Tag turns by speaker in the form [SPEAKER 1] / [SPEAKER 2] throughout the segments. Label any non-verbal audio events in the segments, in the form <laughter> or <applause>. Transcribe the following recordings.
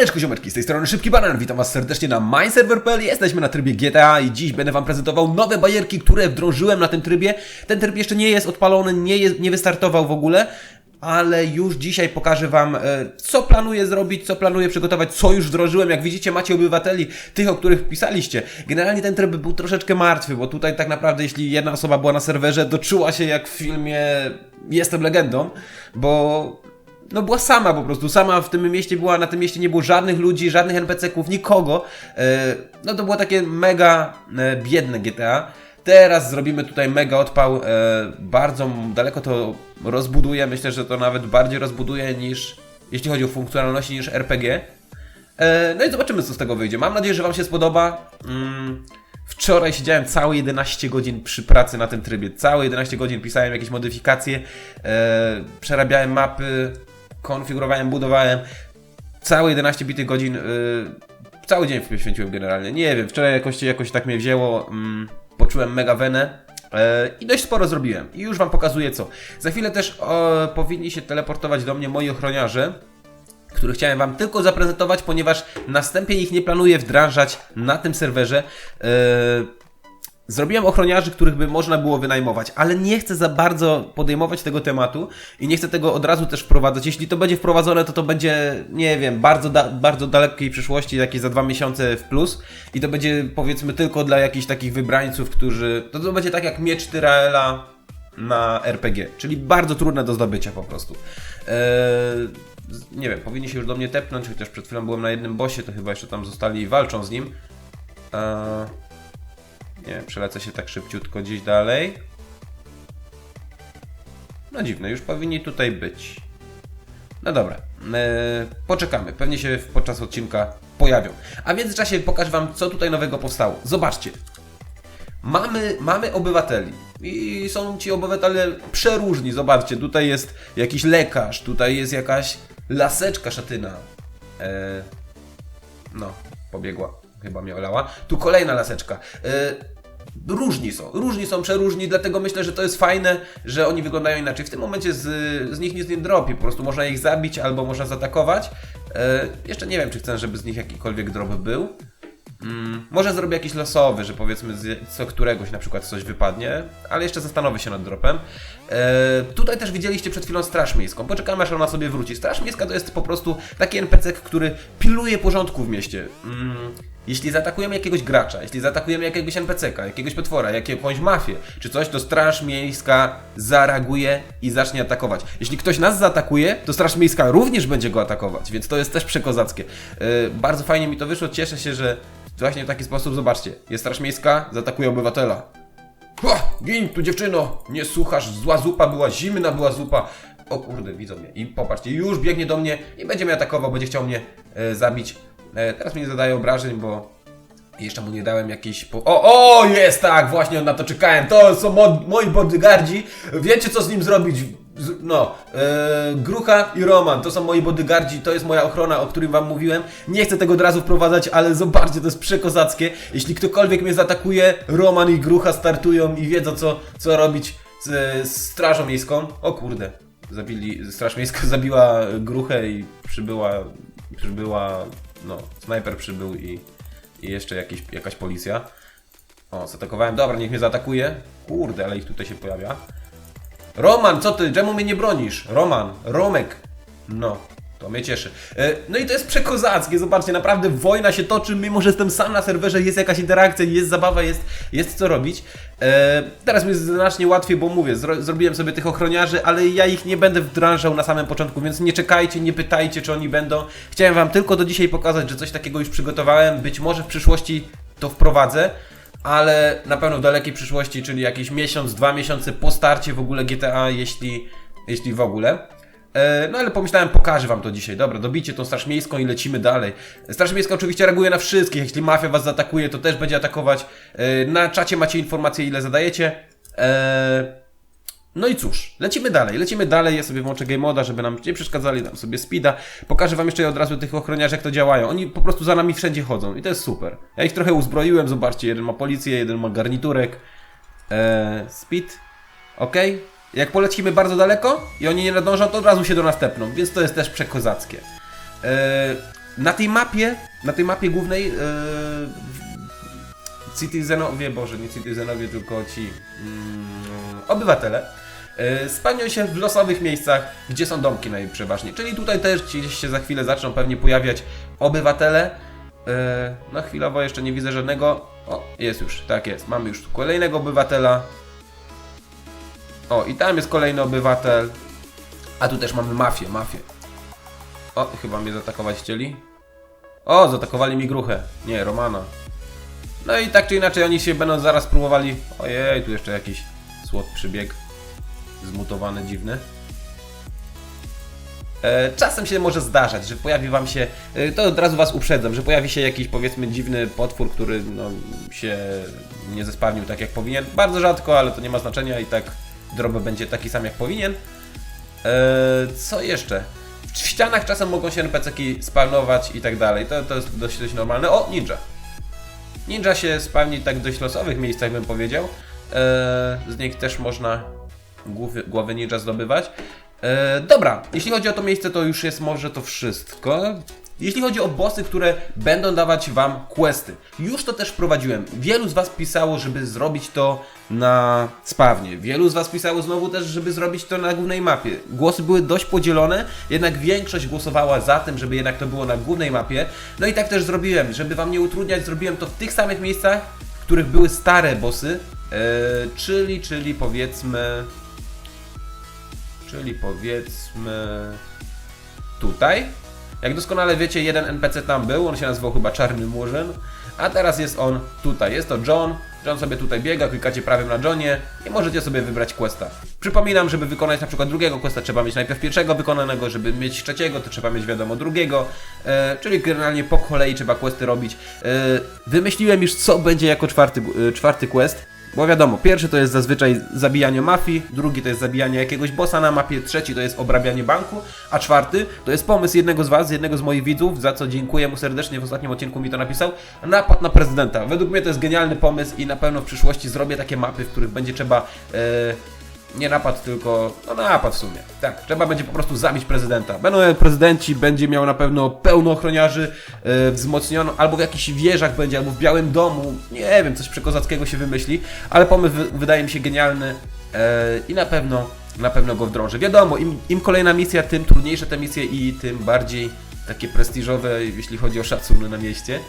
[SPEAKER 1] Siemaneczko ziomeczki, z tej strony Szybki Banan, witam was serdecznie na MyServer.pl Jesteśmy na trybie GTA i dziś będę wam prezentował nowe bajerki, które wdrożyłem na tym trybie Ten tryb jeszcze nie jest odpalony, nie, jest, nie wystartował w ogóle ale już dzisiaj pokażę Wam, e, co planuję zrobić, co planuję przygotować, co już wdrożyłem. Jak widzicie, macie obywateli, tych, o których pisaliście. Generalnie ten tryb był troszeczkę martwy, bo tutaj tak naprawdę, jeśli jedna osoba była na serwerze, doczuła się jak w filmie Jestem legendą, bo no była sama po prostu, sama w tym mieście była, na tym mieście nie było żadnych ludzi, żadnych NPC-ków, nikogo. E, No to było takie mega e, biedne GTA. Teraz zrobimy tutaj mega odpał, e, bardzo daleko to rozbuduję, myślę, że to nawet bardziej rozbuduję niż, jeśli chodzi o funkcjonalności, niż RPG. No i zobaczymy, co z tego wyjdzie. Mam nadzieję, że Wam się spodoba. Mm, Wczoraj siedziałem całe 11 godzin przy pracy na tym trybie. Całe 11 godzin pisałem jakieś modyfikacje, przerabiałem mapy, konfigurowałem, budowałem. Całe 11 bitych godzin, e, cały dzień poświęciłem generalnie. Nie wiem, wczoraj jakoś, jakoś tak mnie wzięło, mm, poczułem mega wenę. e, I dość sporo zrobiłem. I już Wam pokazuję co. Za chwilę też o, powinni się teleportować do mnie moi ochroniarze który chciałem Wam tylko zaprezentować, ponieważ następnie ich nie planuję wdrażać na tym serwerze. Yy, Zrobiłem ochroniarzy, których by można było wynajmować, ale nie chcę za bardzo podejmować tego tematu i nie chcę tego od razu też wprowadzać. Jeśli to będzie wprowadzone, to to będzie, nie wiem, bardzo, da bardzo dalekiej przyszłości, jakieś za dwa miesiące w plus i to będzie powiedzmy tylko dla jakichś takich wybrańców, którzy... To, to będzie tak jak miecz Tyraela na RPG, czyli bardzo trudne do zdobycia po prostu. Eee, nie wiem, powinni się już do mnie tepnąć, chociaż przed chwilą byłem na jednym bosie, to chyba jeszcze tam zostali i walczą z nim. Eee, nie wiem, przelecę się tak szybciutko gdzieś dalej. No dziwne, już powinni tutaj być. No dobra, eee, poczekamy, pewnie się podczas odcinka pojawią. A w międzyczasie pokażę Wam, co tutaj nowego powstało. Zobaczcie, Mamy, mamy obywateli i są ci obywatele przeróżni. Zobaczcie, tutaj jest jakiś lekarz, tutaj jest jakaś laseczka szatyna. E, no, pobiegła, chyba mnie olała. Tu kolejna laseczka. E, różni są, różni są, przeróżni, dlatego myślę, że to jest fajne, że oni wyglądają inaczej. W tym momencie z, z nich nic nie dropi, po prostu można ich zabić albo można zaatakować. E, jeszcze nie wiem, czy chcę, żeby z nich jakikolwiek drop był. Mm, może zrobię jakiś losowy, że powiedzmy z co któregoś na przykład coś wypadnie, ale jeszcze zastanowię się nad dropem. E, tutaj też widzieliście przed chwilą Straż Miejską. Poczekamy aż ona sobie wróci. Straż Miejska to jest po prostu taki NPC, który pilnuje porządku w mieście. Mm, jeśli zaatakujemy jakiegoś gracza, jeśli zaatakujemy jakiegoś NPC-ka, jakiegoś potwora, jakąś mafię, czy coś, to Straż Miejska zareaguje i zacznie atakować. Jeśli ktoś nas zaatakuje, to Straż Miejska również będzie go atakować, więc to jest też przekozackie. E, bardzo fajnie mi to wyszło, cieszę się, że właśnie w taki sposób, zobaczcie, jest Straż Miejska, zaatakuje obywatela. Ha, gin tu dziewczyno, nie słuchasz, zła zupa była, zimna była zupa. O kurde, widzą mnie. I popatrzcie, już biegnie do mnie i będzie mnie atakował, będzie chciał mnie e, zabić. E, teraz mi nie zadaje obrażeń, bo jeszcze mu nie dałem jakiejś. Po... O, o, jest tak, właśnie na to czekałem. To są mo moi bodyguardzi. Wiecie co z nim zrobić? Z, no, e, Grucha i Roman to są moi bodyguardzi, to jest moja ochrona, o którym wam mówiłem. Nie chcę tego od razu wprowadzać, ale zobaczcie, to jest przekozackie. Jeśli ktokolwiek mnie zaatakuje, Roman i Grucha startują i wiedzą co, co robić z, z Strażą Miejską. O kurde, zabili, Straż Miejska <laughs> zabiła Gruchę i przybyła, przybyła, no, snajper przybył i i jeszcze jakaś policja. O, zaatakowałem. Dobra, niech mnie zaatakuje. Kurde, ale ich tutaj się pojawia. Roman, co ty? Czemu mnie nie bronisz? Roman, Romek. No, to mnie cieszy. E, No i to jest przekozackie, zobaczcie, naprawdę wojna się toczy, mimo że jestem sam na serwerze, jest jakaś interakcja, jest zabawa, jest, jest co robić. E, Teraz mi jest znacznie łatwiej, bo mówię, zro, zrobiłem sobie tych ochroniarzy, ale ja ich nie będę wdrażał na samym początku, więc nie czekajcie, nie pytajcie, czy oni będą. Chciałem wam tylko do dzisiaj pokazać, że coś takiego już przygotowałem, być może w przyszłości to wprowadzę, ale na pewno w dalekiej przyszłości, czyli jakiś miesiąc, dwa miesiące po starcie w ogóle GTA, jeśli, jeśli w ogóle. E, No ale pomyślałem, pokażę wam to dzisiaj. Dobra, dobicie tą Straż Miejską i lecimy dalej. Straż Miejska oczywiście reaguje na wszystkich. Jeśli mafia was zaatakuje, to też będzie atakować. E, Na czacie macie informacje, ile zadajecie. E, No i cóż, lecimy dalej, lecimy dalej. Ja sobie włączę game moda, żeby nam nie przeszkadzali, dam sobie speeda. Pokażę wam jeszcze od razu tych ochroniarzy, jak to działają. Oni po prostu za nami wszędzie chodzą i to jest super. Ja ich trochę uzbroiłem, zobaczcie, jeden ma policję, jeden ma garniturek. E, speed, ok. Jak polecimy bardzo daleko i oni nie nadążą, to od razu się do nas tepną, więc to jest też przekozackie. E, na tej mapie, na tej mapie głównej yy, Citizenowie, boże, nie Citizenowie, tylko ci mm, obywatele yy, spełnią się w losowych miejscach, gdzie są domki najprzeważniej. Czyli tutaj też gdzieś się za chwilę zaczną pewnie pojawiać obywatele. No chwilowo jeszcze nie widzę żadnego. O, jest już, tak jest. Mamy już kolejnego obywatela. O, i tam jest kolejny obywatel. A tu też mamy mafię, mafię. O, chyba mnie zaatakować chcieli. O, zaatakowali mi gruchę. Nie, Romana. No i tak czy inaczej oni się będą zaraz próbowali... Ojej, tu jeszcze jakiś słod przybieg. Zmutowany, dziwny. E, Czasem się może zdarzać, że pojawi wam się, e, to od razu was uprzedzam, że pojawi się jakiś powiedzmy dziwny potwór, który no, się nie zespawnił tak jak powinien. Bardzo rzadko, ale to nie ma znaczenia i tak drobę będzie taki sam jak powinien. E, Co jeszcze? W ścianach czasem mogą się NPC-ki spawnować i tak dalej. To, to jest dość, dość normalne. O, ninja. Ninja się spawni tak w dość losowych miejscach, bym powiedział. E, z nich też można głowy, głowy ninja zdobywać. E, dobra, jeśli chodzi o to miejsce, to już jest może to wszystko. Jeśli chodzi o bossy, które będą dawać Wam questy, już to też wprowadziłem. Wielu z Was pisało, żeby zrobić to na spawnie. Wielu z Was pisało znowu też, żeby zrobić to na głównej mapie. Głosy były dość podzielone, jednak większość głosowała za tym, żeby jednak to było na głównej mapie. No i tak też zrobiłem, żeby Wam nie utrudniać, zrobiłem to w tych samych miejscach, w których były stare bossy, e, czyli, czyli powiedzmy... Czyli powiedzmy tutaj. Jak doskonale wiecie, jeden NPC tam był, on się nazywał chyba Czarny Murzyn, a teraz jest on tutaj. Jest to John. John sobie tutaj biega, klikacie prawym na Johnie i możecie sobie wybrać questa. Przypominam, żeby wykonać na przykład drugiego questa, trzeba mieć najpierw pierwszego wykonanego, żeby mieć trzeciego, to trzeba mieć wiadomo drugiego, e, czyli generalnie po kolei trzeba questy robić. E, wymyśliłem już, co będzie jako czwarty, e, czwarty quest. Bo wiadomo, pierwszy to jest zazwyczaj zabijanie mafii, drugi to jest zabijanie jakiegoś bossa na mapie, trzeci to jest obrabianie banku, a czwarty to jest pomysł jednego z Was, jednego z moich widzów, za co dziękuję mu serdecznie, w ostatnim odcinku mi to napisał, napad na prezydenta. Według mnie to jest genialny pomysł i na pewno w przyszłości zrobię takie mapy, w których będzie trzeba... E, nie napad, tylko no napad w sumie. Tak, trzeba będzie po prostu zabić prezydenta. Będą prezydenci, będzie miał na pewno pełno ochroniarzy, yy, albo w jakichś wieżach będzie, albo w Białym Domu, nie wiem, coś przekozackiego się wymyśli, ale pomysł wy, wydaje mi się genialny yy, i na pewno, na pewno go wdrożę. Wiadomo, im, im kolejna misja, tym trudniejsze te misje i tym bardziej takie prestiżowe, jeśli chodzi o szacunek na mieście.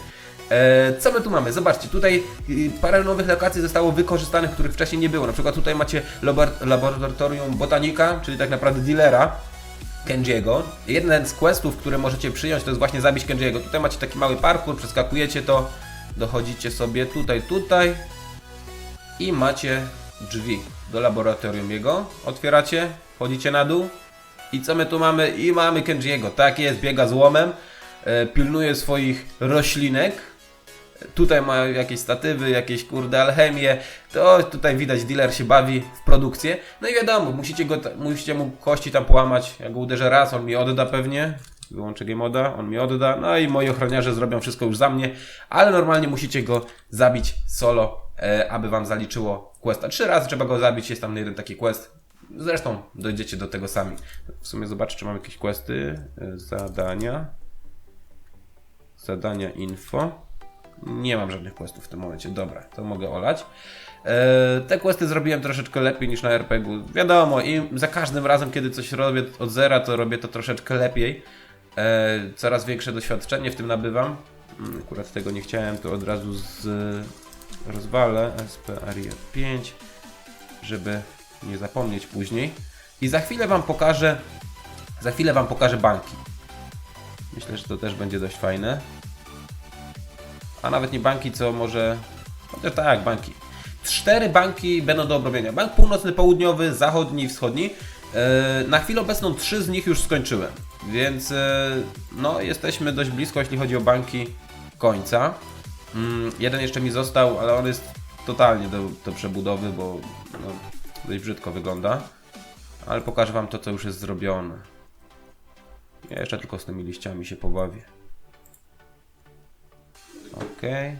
[SPEAKER 1] E, co my tu mamy? Zobaczcie, tutaj y, parę nowych lokacji zostało wykorzystanych, których wcześniej nie było. Na przykład tutaj macie labor- laboratorium botanika, czyli tak naprawdę dealera Kenjiego. Jeden z questów, które możecie przyjąć, to jest właśnie zabić Kenjiego. Tutaj macie taki mały parkour, przeskakujecie to, dochodzicie sobie tutaj, tutaj i macie drzwi do laboratorium jego. Otwieracie, wchodzicie na dół i co my tu mamy? I mamy Kenjiego. Tak jest, biega z łomem, e, pilnuje swoich roślinek. Tutaj ma jakieś statywy, jakieś kurde alchemię. To tutaj widać, dealer się bawi w produkcję. No i wiadomo, musicie, go, musicie mu kości tam połamać. Jak go uderzę raz, on mi odda pewnie. Wyłączę game moda, on mi odda. No i moi ochroniarze zrobią wszystko już za mnie. Ale normalnie musicie go zabić solo, e, aby wam zaliczyło questa. Trzy razy trzeba go zabić, jest tam jeden taki quest. Zresztą dojdziecie do tego sami. W sumie zobaczę, czy mam jakieś questy. E, Zadania. Zadania info. Nie mam żadnych questów w tym momencie. Dobra, to mogę olać. E, te questy zrobiłem troszeczkę lepiej niż na RPG-u. Wiadomo, i za każdym razem, kiedy coś robię od zera, to robię to troszeczkę lepiej. E, coraz większe doświadczenie w tym nabywam. Mm, Akurat tego nie chciałem, to od razu z rozwalę SP Aria 5, żeby nie zapomnieć później. I za chwilę Wam pokażę, za chwilę Wam pokażę banki. Myślę, że to też będzie dość fajne. A nawet nie banki, co może. Chociaż tak, banki. Cztery banki będą do obrobienia. Bank północny, południowy, zachodni i wschodni. E, Na chwilę obecną trzy z nich już skończyłem, więc e, no, jesteśmy dość blisko, jeśli chodzi o banki końca. Mm, Jeden jeszcze mi został, ale on jest totalnie do, do przebudowy, bo no, dość brzydko wygląda. Ale pokażę Wam to, co już jest zrobione. Ja jeszcze tylko z tymi liściami się pobawię. Okej.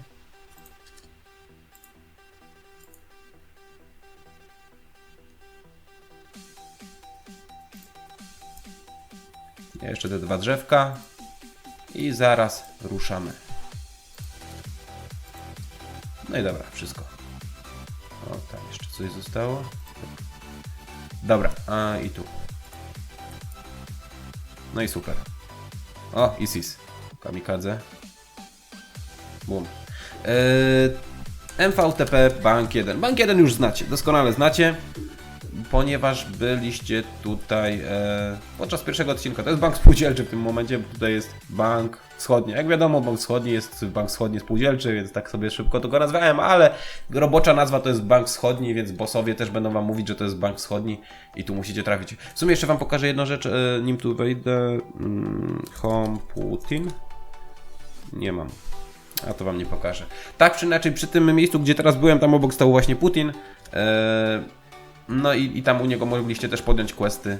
[SPEAKER 1] Jeszcze te dwa drzewka. I zaraz ruszamy. No i dobra, wszystko. O, tam jeszcze coś zostało. Dobra, a i tu. No i super. O, ISIS. Kamikadze. Bum. Yy, MVTP Bank 1. Bank 1 już znacie, doskonale znacie, ponieważ byliście tutaj e, podczas pierwszego odcinka. To jest bank spółdzielczy w tym momencie, bo tutaj jest bank wschodni. Jak wiadomo, bank wschodni jest bank wschodni spółdzielczy, więc tak sobie szybko to go nazwałem, ale robocza nazwa to jest bank wschodni, więc bossowie też będą wam mówić, że to jest bank wschodni i tu musicie trafić. W sumie jeszcze wam pokażę jedną rzecz, e, nim tu wejdę. Mm, home Putin. Nie mam. A to wam nie pokażę. Tak czy inaczej, przy tym miejscu, gdzie teraz byłem, tam obok stał właśnie Putin. Eee, no i, i tam u niego mogliście też podjąć questy.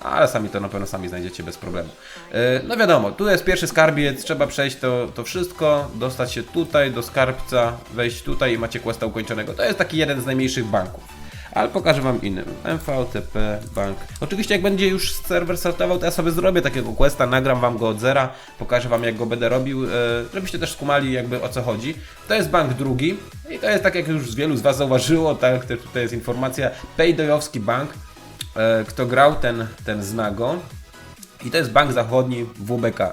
[SPEAKER 1] Ale sami to na pewno sami znajdziecie bez problemu. Eee, no wiadomo, tu jest pierwszy skarbiec, trzeba przejść to, to wszystko, dostać się tutaj do skarbca, wejść tutaj i macie questa ukończonego. To jest taki jeden z najmniejszych banków. Ale pokażę Wam innym. MVTP Bank. Oczywiście jak będzie już serwer startował, to ja sobie zrobię takiego questa, nagram Wam go od zera, pokażę Wam jak go będę robił, e, żebyście też skumali jakby o co chodzi. To jest bank drugi i to jest tak jak już wielu z Was zauważyło, tak, tutaj jest informacja, Paydayowski Bank. E, Kto grał, ten, ten zna go. I to jest bank zachodni WBK. E,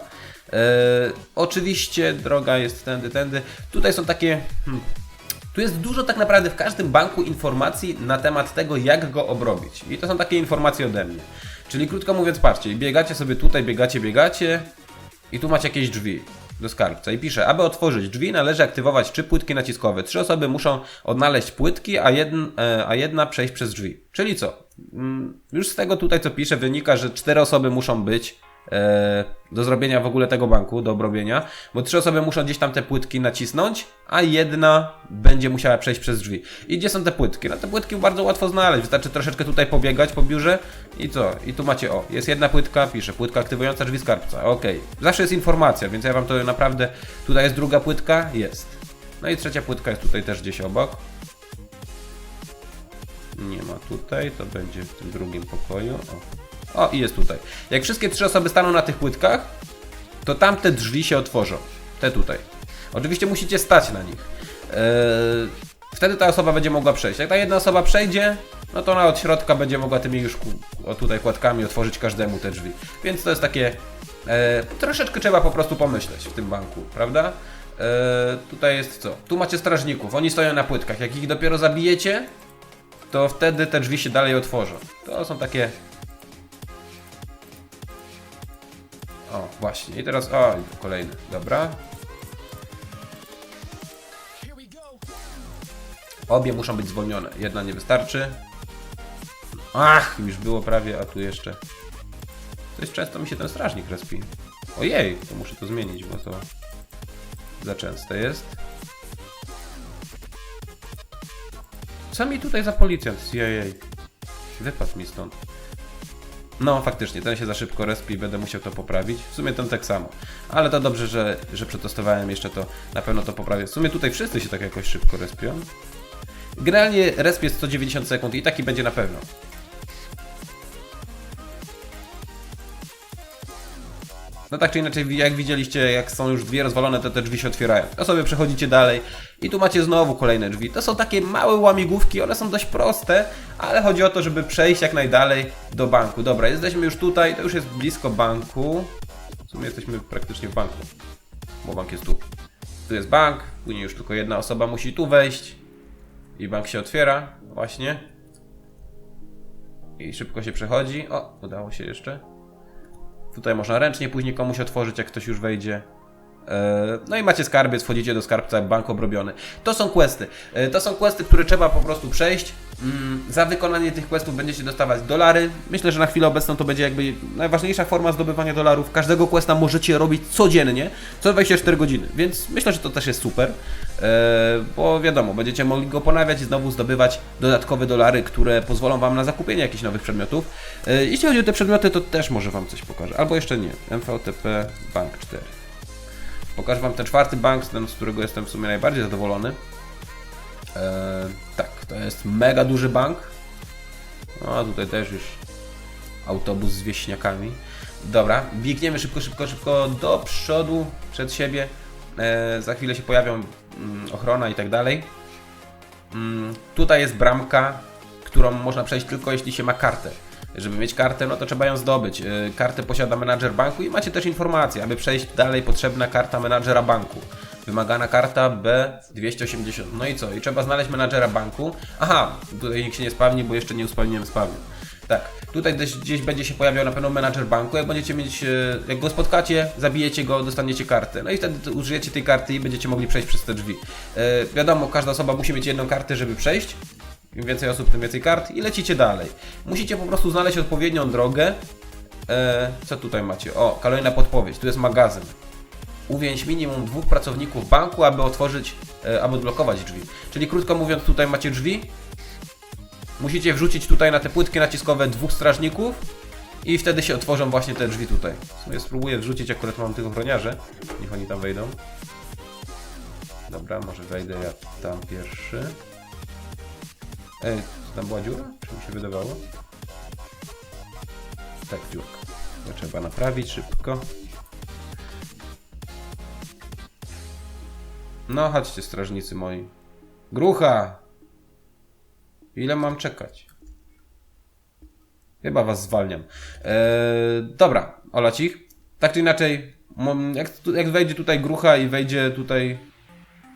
[SPEAKER 1] oczywiście droga jest tędy, tędy. Tutaj są takie... Hmm, tu jest dużo tak naprawdę w każdym banku informacji na temat tego, jak go obrobić. I to są takie informacje ode mnie. Czyli krótko mówiąc, patrzcie, biegacie sobie tutaj, biegacie, biegacie i tu macie jakieś drzwi do skarbca i pisze, aby otworzyć drzwi należy aktywować trzy płytki naciskowe. Trzy osoby muszą odnaleźć płytki, a, jedn, e, a jedna przejść przez drzwi. Czyli co? Mm, Już z tego tutaj co pisze wynika, że cztery osoby muszą być do zrobienia w ogóle tego banku, do obrobienia, bo trzy osoby muszą gdzieś tam te płytki nacisnąć, a jedna będzie musiała przejść przez drzwi. I gdzie są te płytki? No te płytki bardzo łatwo znaleźć, wystarczy troszeczkę tutaj pobiegać po biurze i co? I tu macie, o, jest jedna płytka, pisze, płytka aktywująca drzwi skarbca, okej. Zawsze jest informacja, więc ja wam to naprawdę, tutaj jest druga płytka, jest. No i trzecia płytka jest tutaj też gdzieś obok. Nie ma tutaj, to będzie w tym drugim pokoju. O. o, i jest tutaj. Jak wszystkie trzy osoby staną na tych płytkach, to tamte drzwi się otworzą. Te tutaj. Oczywiście musicie stać na nich. Eee, wtedy ta osoba będzie mogła przejść. Jak ta jedna osoba przejdzie, no to ona od środka będzie mogła tymi już o tutaj kładkami otworzyć każdemu te drzwi. Więc to jest takie. E, troszeczkę trzeba po prostu pomyśleć w tym banku, prawda? E, tutaj jest co? Tu macie strażników, oni stoją na płytkach. Jak ich dopiero zabijecie, to wtedy te drzwi się dalej otworzą. To są takie. Właśnie. I teraz. Tu kolejny. Dobra. Obie muszą być zwolnione. Jedna nie wystarczy. Ach, już było prawie, a tu jeszcze. Dość często mi się ten strażnik respi. Ojej, to muszę to zmienić, bo to za częste jest. Co mi tutaj za policjant? Jej. Wypadł mi stąd. No, faktycznie, ten się za szybko respi i będę musiał to poprawić. W sumie ten tak samo. Ale to dobrze, że, że przetestowałem jeszcze to. Na pewno to poprawię. W sumie tutaj wszyscy się tak jakoś szybko respią. Generalnie resp jest 190 sekund i taki będzie na pewno. No tak czy inaczej, jak widzieliście, jak są już dwie rozwalone, to te drzwi się otwierają. To sobie przechodzicie dalej i tu macie znowu kolejne drzwi. To są takie małe łamigłówki, one są dość proste, ale chodzi o to, żeby przejść jak najdalej do banku. Dobra, jesteśmy już tutaj, to już jest blisko banku. W sumie jesteśmy praktycznie w banku, bo bank jest tu. Tu jest bank, później już tylko jedna osoba musi tu wejść i bank się otwiera, właśnie. I szybko się przechodzi. O, udało się jeszcze. Tutaj można ręcznie później komuś otworzyć, jak ktoś już wejdzie. E, No i macie skarbiec, wchodzicie do skarbca, bank obrobiony. To są questy. E, To są questy, które trzeba po prostu przejść. Mm, Za wykonanie tych questów będziecie dostawać dolary. Myślę, że na chwilę obecną to będzie jakby najważniejsza forma zdobywania dolarów. Każdego questa możecie robić codziennie, co 24 godziny, więc myślę, że to też jest super. E, Bo wiadomo, będziecie mogli go ponawiać i znowu zdobywać dodatkowe dolary, które pozwolą Wam na zakupienie jakichś nowych przedmiotów. Jeśli chodzi o te przedmioty, to też może Wam coś pokażę. Albo jeszcze nie. MVTP Bank 4. Pokażę Wam ten czwarty bank, ten, z którego jestem w sumie najbardziej zadowolony. Eee, tak, to jest mega duży bank. A tutaj też już autobus z wieśniakami. Dobra, biegniemy szybko, szybko, szybko do przodu, przed siebie. E, za chwilę się pojawią mm, ochrona i tak dalej. Mm, tutaj jest bramka, którą można przejść tylko jeśli się ma kartę. Żeby mieć kartę, no to trzeba ją zdobyć. E, Kartę posiada menadżer banku i macie też informację, aby przejść dalej potrzebna karta menadżera banku. Wymagana karta B280. No i co? I trzeba znaleźć menadżera banku. Aha, tutaj nikt się nie spawni, bo jeszcze nie uspawniłem spawnię. Tak, tutaj gdzieś, gdzieś będzie się pojawiał na pewno menadżer banku. Jak będziecie mieć, e, jak go spotkacie, zabijecie go, dostaniecie kartę. No i wtedy użyjecie tej karty i będziecie mogli przejść przez te drzwi. E, wiadomo, każda osoba musi mieć jedną kartę, żeby przejść. Im więcej osób, tym więcej kart i lecicie dalej. Musicie po prostu znaleźć odpowiednią drogę. E, co tutaj macie? O, kolejna podpowiedź. Tu jest magazyn. Uwięź minimum dwóch pracowników banku, aby otworzyć, e, aby odblokować drzwi. Czyli krótko mówiąc, tutaj macie drzwi. Musicie wrzucić tutaj na te płytki naciskowe dwóch strażników i wtedy się otworzą właśnie te drzwi tutaj. W sumie spróbuję wrzucić, akurat mam tych ochroniarzy. Niech oni tam wejdą. Dobra, może wejdę ja tam pierwszy. Ej, tam była dziura? Czy mi się wydawało? Tak, dziurka. To trzeba naprawić szybko. No, chodźcie, strażnicy moi. Grucha! Ile mam czekać? Chyba was zwalniam. Eee, dobra, olacich. Tak czy inaczej, jak, jak wejdzie tutaj grucha i wejdzie tutaj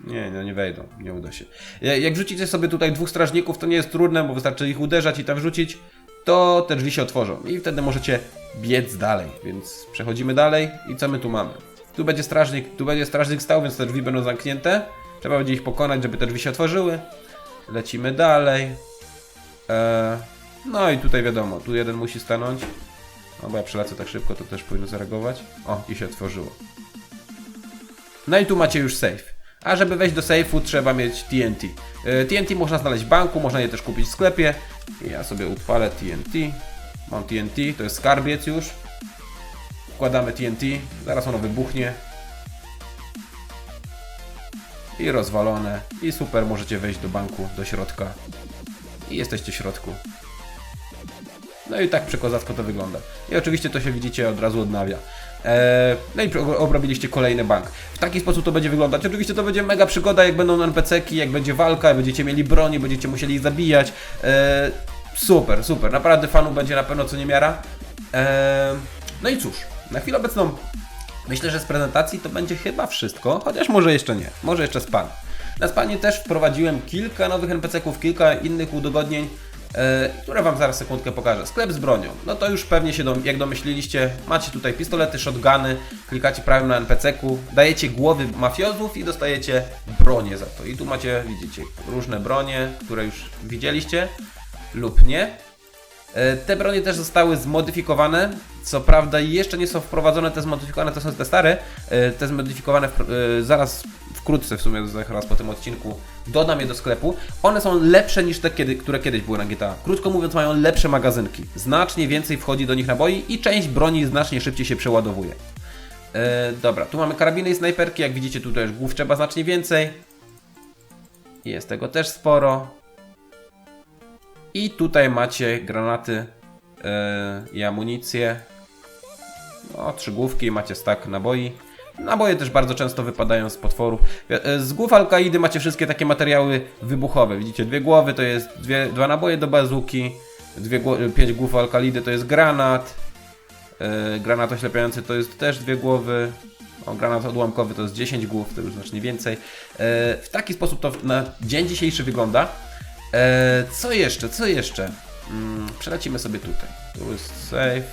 [SPEAKER 1] nie, no nie wejdą, nie uda się. Ja- Jak wrzucicie sobie tutaj dwóch strażników, to nie jest trudne, bo wystarczy ich uderzać i tam wrzucić, to te drzwi się otworzą i wtedy możecie biec dalej. Więc przechodzimy dalej i co my tu mamy? Tu będzie strażnik, tu będzie strażnik stał, więc te drzwi będą zamknięte. Trzeba będzie ich pokonać, żeby te drzwi się otworzyły. Lecimy dalej. Eee, no i tutaj wiadomo, tu jeden musi stanąć. No bo ja przelecę tak szybko, to też powinno zareagować. O, i się otworzyło. No i tu macie już safe. A żeby wejść do safe'u trzeba mieć TNT. TNT można znaleźć w banku, można je też kupić w sklepie. Ja sobie odpalę TNT. Mam TNT, to jest skarbiec już. Wkładamy TNT, zaraz ono wybuchnie. I rozwalone. I super, możecie wejść do banku, do środka. I jesteście w środku. No i tak przekozacko to wygląda. I oczywiście to się widzicie od razu odnawia. Eee, no i obrobiliście kolejny bank. W taki sposób to będzie wyglądać. Oczywiście to będzie mega przygoda, jak będą NPC-ki, jak będzie walka, jak będziecie mieli broni, będziecie musieli ich zabijać. Eee, super, super. Naprawdę fanów będzie na pewno co niemiara. Eee, no i cóż, na chwilę obecną Myślę, że z prezentacji to będzie chyba wszystko, chociaż może jeszcze nie, może jeszcze span. Na spanie też wprowadziłem kilka nowych NPC-ków, kilka innych udogodnień, e, które Wam zaraz sekundkę pokażę. Sklep z bronią, no to już pewnie się, dom, jak domyśliliście, macie tutaj pistolety, shotguny, klikacie prawym na NPC-ku, dajecie głowy mafiozów i dostajecie bronię za to. I tu macie, widzicie, różne bronie, które już widzieliście lub nie. E, Te bronie też zostały zmodyfikowane. Co prawda jeszcze nie są wprowadzone te zmodyfikowane, to są te stare. E, Te zmodyfikowane e, zaraz wkrótce w sumie zaraz po tym odcinku dodam je do sklepu. One są lepsze niż te, kiedy, które kiedyś były na GTA. Krótko mówiąc mają lepsze magazynki. Znacznie więcej wchodzi do nich naboi i część broni znacznie szybciej się przeładowuje. E, dobra, tu mamy karabiny i snajperki. Jak widzicie tutaj już głów trzeba znacznie więcej. Jest tego też sporo. I tutaj macie granaty e, i amunicję. No, trzy główki, macie stak naboi. Naboje też bardzo często wypadają z potworów. E, Z głów Alkaidy macie wszystkie takie materiały wybuchowe. Widzicie, dwie głowy to jest dwie, dwa naboje do bazuki. Dwie, gło- pięć głów Alkalidy to jest granat. E, Granat oślepiający to jest też dwie głowy. O, granat odłamkowy to jest 10 głów, to już znacznie więcej. E, W taki sposób to na dzień dzisiejszy wygląda. E, co jeszcze? Co jeszcze? Mm, przelecimy sobie tutaj. Tu jest safe.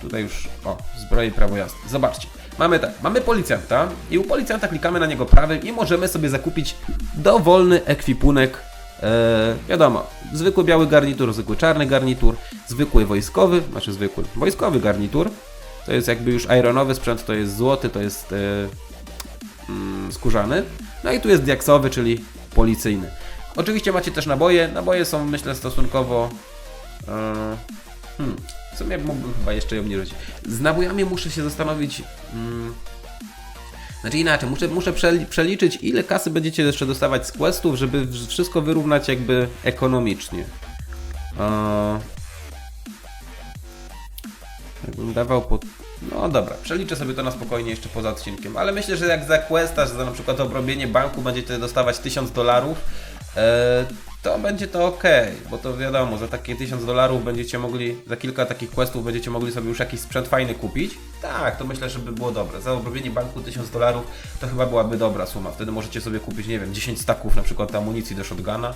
[SPEAKER 1] Tutaj już, o, zbroje prawo jazdy. Zobaczcie. Mamy tak, mamy policjanta i u policjanta klikamy na niego prawym i możemy sobie zakupić dowolny ekwipunek. E, wiadomo, zwykły biały garnitur, zwykły czarny garnitur, zwykły wojskowy, znaczy zwykły wojskowy garnitur. To jest jakby już ironowy sprzęt, to jest złoty, to jest mm, skórzany. No i tu jest diaksowy, czyli policyjny. Oczywiście macie też naboje. Naboje są myślę stosunkowo. E, hmm, w sumie mógłbym chyba jeszcze je obniżyć. Z nabojami muszę się zastanowić. Mm, znaczy inaczej, muszę, muszę przeli- przeliczyć ile kasy będziecie jeszcze dostawać z questów, żeby wszystko wyrównać jakby ekonomicznie. E, Jakbym dawał po... No dobra, przeliczę sobie to na spokojnie jeszcze poza odcinkiem, ale myślę, że jak za questa, że za na przykład obrobienie banku będziecie dostawać 1000 dolarów, to będzie to ok, bo to wiadomo, za takie 1000 dolarów będziecie mogli, za kilka takich questów będziecie mogli sobie już jakiś sprzęt fajny kupić. Tak, to myślę, że by było dobre. Za obrobienie banku 1000 dolarów to chyba byłaby dobra suma. Wtedy możecie sobie kupić, nie wiem, 10 staków na przykład amunicji do shotguna.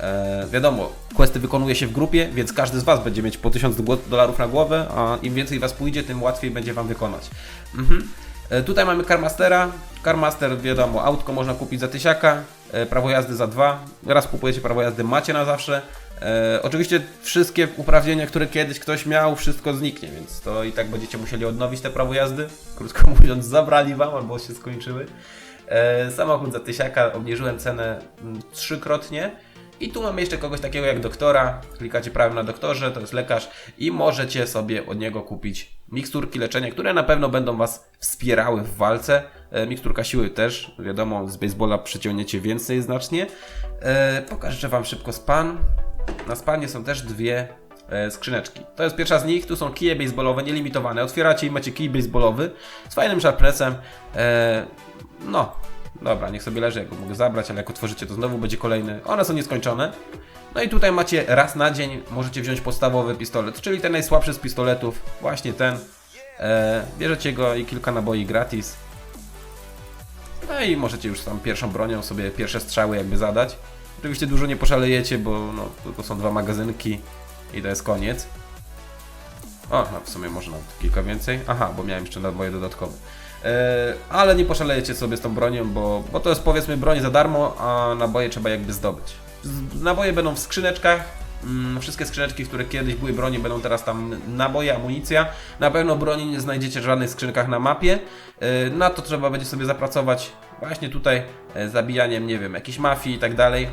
[SPEAKER 1] E, wiadomo, questy wykonuje się w grupie, więc każdy z Was będzie mieć po 1000 gło- dolarów na głowę, a im więcej Was pójdzie, tym łatwiej będzie Wam wykonać. Mhm. E, tutaj mamy Carmastera. Carmaster, wiadomo, autko można kupić za tysiaka, e, prawo jazdy za dwa. Raz kupujecie prawo jazdy, macie na zawsze. E, oczywiście wszystkie uprawnienia, które kiedyś ktoś miał, wszystko zniknie, więc to i tak będziecie musieli odnowić te prawo jazdy. Krótko <laughs> mówiąc, zabrali Wam albo się skończyły. Samochód za tysiaka, obniżyłem cenę mm, trzykrotnie. I tu mamy jeszcze kogoś takiego jak doktora. Klikacie prawym na doktorze, to jest lekarz, i możecie sobie od niego kupić miksturki leczenia, które na pewno będą Was wspierały w walce. E, miksturka siły też, wiadomo, z baseballa przyciągniecie więcej znacznie. E, pokażę Wam szybko span. Na spanie są też dwie e, skrzyneczki. To jest pierwsza z nich, tu są kije baseballowe, nielimitowane. Otwieracie i macie kij baseballowy z fajnym sharpnessem. E, no, dobra, niech sobie leży, ja go mogę zabrać, ale jak otworzycie to znowu będzie kolejny. One są nieskończone. No i tutaj macie raz na dzień, możecie wziąć podstawowy pistolet, czyli ten najsłabszy z pistoletów, właśnie ten. E, bierzecie go i kilka naboi gratis. No i możecie już tam pierwszą bronią sobie pierwsze strzały jakby zadać. Oczywiście dużo nie poszalejecie, bo no, tylko są dwa magazynki i to jest koniec. O, no w sumie można kilka więcej. Aha, bo miałem jeszcze naboje dodatkowe. E, ale nie poszalejecie sobie z tą bronią, bo, bo to jest powiedzmy broń za darmo, a naboje trzeba jakby zdobyć. Naboje będą w skrzyneczkach. Mm, wszystkie skrzyneczki, które kiedyś były broni, będą teraz tam naboje, amunicja. Na pewno broni nie znajdziecie w żadnych skrzynkach na mapie. E, na to trzeba będzie sobie zapracować właśnie tutaj e, zabijaniem, nie wiem, jakiejś mafii i tak dalej.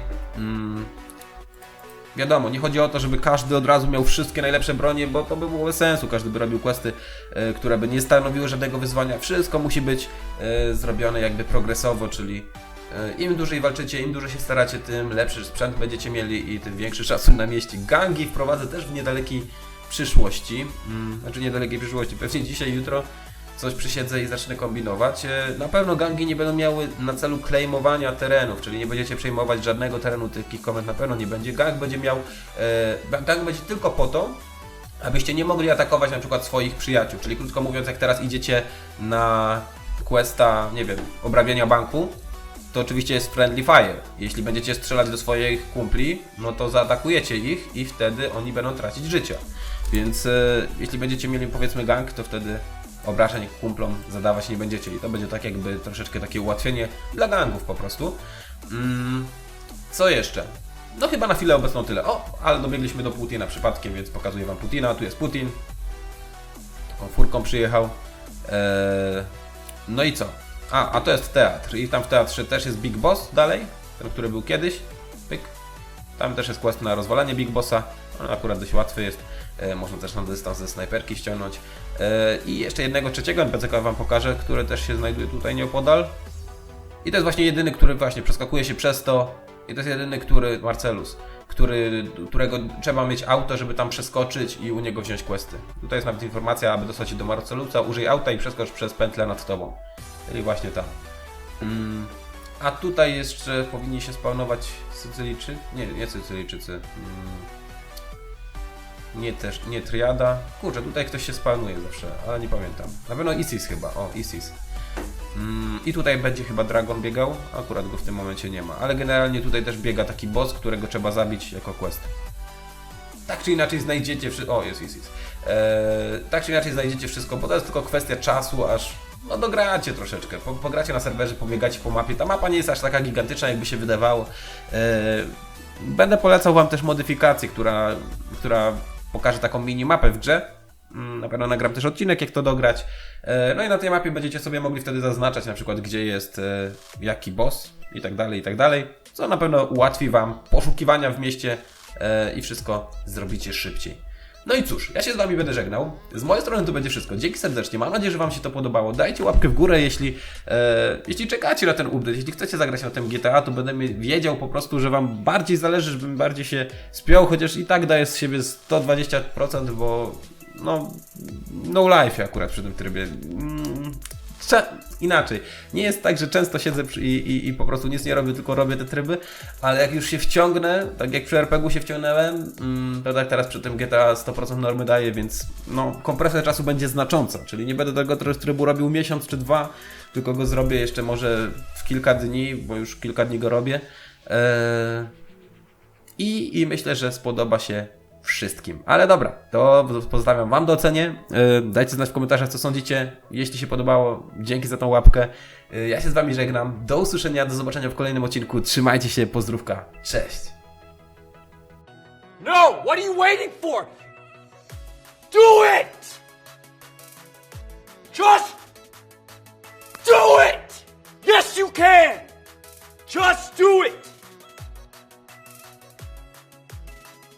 [SPEAKER 1] Wiadomo, nie chodzi o to, żeby każdy od razu miał wszystkie najlepsze bronie, bo to by było bez sensu. Każdy by robił questy, e, które by nie stanowiły żadnego wyzwania. Wszystko musi być e, zrobione jakby progresowo, czyli e, im dłużej walczycie, im dłużej się staracie, tym lepszy sprzęt będziecie mieli i tym większy szacun na mieście. Gangi wprowadzę też w niedalekiej przyszłości. Mm, znaczy niedalekiej przyszłości, pewnie dzisiaj, jutro coś przysiedzę i zacznę kombinować. E, Na pewno gangi nie będą miały na celu claimowania terenów, czyli nie będziecie przejmować żadnego terenu, takich komend na pewno nie będzie. Gang będzie miał, e, gang będzie tylko po to, abyście nie mogli atakować na przykład swoich przyjaciół, czyli krótko mówiąc, jak teraz idziecie na questa, nie wiem, obrabiania banku, to oczywiście jest friendly fire. Jeśli będziecie strzelać do swoich kumpli, no to zaatakujecie ich i wtedy oni będą tracić życia. Więc e, jeśli będziecie mieli powiedzmy gang, to wtedy obrażeń kumplom zadawać nie będziecie i to będzie tak jakby troszeczkę takie ułatwienie dla gangów po prostu. Mm, co jeszcze? No chyba na chwilę obecną tyle. O, ale dobiegliśmy do Putina przypadkiem, więc pokazuję Wam Putina. Tu jest Putin. Taką furką przyjechał. Eee, no i co? A, a to jest teatr. I tam w teatrze też jest Big Boss dalej. Ten, który był kiedyś. Pyk. Tam też jest quest na rozwalanie Big Bossa. On akurat dość łatwy jest. E, można też na dystans ze snajperki ściągnąć. E, I jeszcze jednego trzeciego NPC Wam pokażę, który też się znajduje tutaj nieopodal. I to jest właśnie jedyny, który właśnie przeskakuje się przez to. I to jest jedyny, który, Marcelus, który, którego trzeba mieć auto, żeby tam przeskoczyć i u niego wziąć questy. Tutaj jest nawet informacja, aby dostać się do Marcelusa, użyj auta i przeskocz przez pętlę nad tobą. Czyli właśnie tam. Mm. A tutaj jeszcze powinni się spawnować Sycylijczycy? Nie, nie Sycylijczycy. Mm. Nie też, nie Triada. Kurczę, tutaj ktoś się spawnuje zawsze, ale nie pamiętam. Na pewno Isis chyba, o Isis. Mm, I tutaj będzie chyba Dragon biegał, akurat go w tym momencie nie ma, ale generalnie tutaj też biega taki boss, którego trzeba zabić jako quest. Tak czy inaczej znajdziecie wszystko. O, jest Isis. Eee, tak czy inaczej znajdziecie wszystko, bo to jest tylko kwestia czasu, aż no dogracie troszeczkę. Po, pogracie na serwerze, pobiegacie po mapie. Ta mapa nie jest aż taka gigantyczna, jakby się wydawało. Eee, będę polecał Wam też modyfikację, która, która pokaże taką minimapę w grze. Mm, Na pewno nagram też odcinek, jak to dograć. E, No i na tej mapie będziecie sobie mogli wtedy zaznaczać na przykład, gdzie jest e, jaki boss i tak dalej, i tak dalej. Co na pewno ułatwi Wam poszukiwania w mieście e, i wszystko zrobicie szybciej. No i cóż, ja się z Wami będę żegnał. Z mojej strony to będzie wszystko. Dzięki serdecznie. Mam nadzieję, że Wam się to podobało. Dajcie łapkę w górę, jeśli, e, jeśli czekacie na ten update. Jeśli chcecie zagrać na tym GTA, to będę wiedział po prostu, że Wam bardziej zależy, żebym bardziej się spiął, chociaż i tak daję z siebie 120%, bo no, no life akurat przy tym trybie. Mm, inaczej. Nie jest tak, że często siedzę i, i, i po prostu nic nie robię, tylko robię te tryby, ale jak już się wciągnę, tak jak przy RPG-u się wciągnąłem, mm, to tak teraz przy tym GTA 100% normy daje, więc no, kompresja czasu będzie znacząca, czyli nie będę tego try- trybu robił miesiąc czy dwa, tylko go zrobię jeszcze może w kilka dni, bo już kilka dni go robię. Eee, i, I myślę, że spodoba się wszystkim. Ale dobra, to pozostawiam Wam do ocenie. Yy, Dajcie znać w komentarzach, co sądzicie. Jeśli się podobało, dzięki za tą łapkę. Yy, Ja się z Wami żegnam. Do usłyszenia, do zobaczenia w kolejnym odcinku. Trzymajcie się, pozdrówka. Cześć!
[SPEAKER 2] No! What are you waiting for? Do it! Just do it! Yes, you can! Just do it!